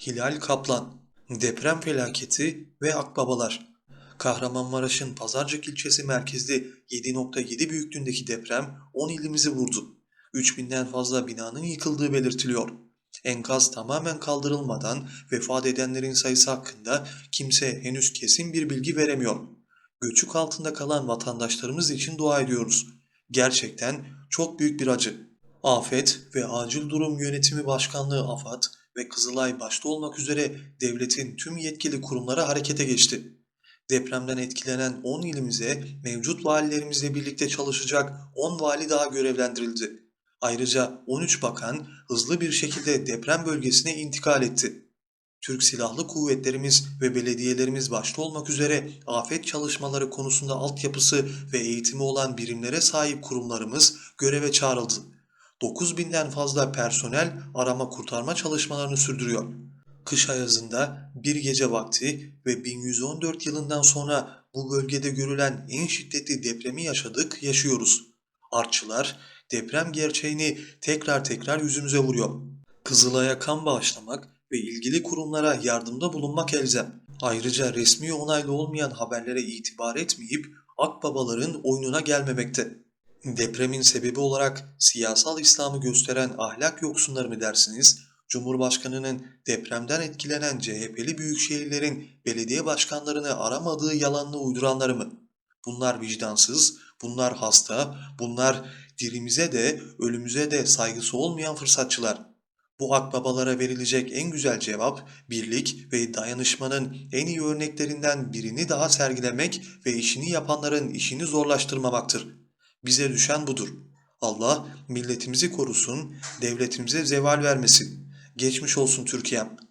Hilal Kaplan, deprem felaketi ve akbabalar. Kahramanmaraş'ın Pazarcık ilçesi merkezli 7.7 büyüklüğündeki deprem 10 ilimizi vurdu. 3000'den fazla binanın yıkıldığı belirtiliyor. Enkaz tamamen kaldırılmadan vefat edenlerin sayısı hakkında kimse henüz kesin bir bilgi veremiyor. Göçük altında kalan vatandaşlarımız için dua ediyoruz. Gerçekten çok büyük bir acı. Afet ve Acil Durum Yönetimi Başkanlığı AFAD ve Kızılay başta olmak üzere devletin tüm yetkili kurumları harekete geçti. Depremden etkilenen 10 ilimize mevcut valilerimizle birlikte çalışacak 10 vali daha görevlendirildi. Ayrıca 13 bakan hızlı bir şekilde deprem bölgesine intikal etti. Türk Silahlı Kuvvetlerimiz ve belediyelerimiz başta olmak üzere afet çalışmaları konusunda altyapısı ve eğitimi olan birimlere sahip kurumlarımız göreve çağrıldı. 9000'den fazla personel arama kurtarma çalışmalarını sürdürüyor. Kış ayazında bir gece vakti ve 1114 yılından sonra bu bölgede görülen en şiddetli depremi yaşadık, yaşıyoruz. Artçılar deprem gerçeğini tekrar tekrar yüzümüze vuruyor. Kızılay'a kan bağışlamak ve ilgili kurumlara yardımda bulunmak elzem. Ayrıca resmi onaylı olmayan haberlere itibar etmeyip akbabaların oyununa gelmemekte. Depremin sebebi olarak siyasal İslam'ı gösteren ahlak yoksunları mı dersiniz? Cumhurbaşkanının depremden etkilenen CHP'li büyükşehirlerin belediye başkanlarını aramadığı yalanını uyduranları mı? Bunlar vicdansız, bunlar hasta, bunlar dirimize de ölümüze de saygısı olmayan fırsatçılar. Bu akbabalara verilecek en güzel cevap birlik ve dayanışmanın en iyi örneklerinden birini daha sergilemek ve işini yapanların işini zorlaştırmamaktır. Bize düşen budur. Allah milletimizi korusun, devletimize zeval vermesin. Geçmiş olsun Türkiye'm.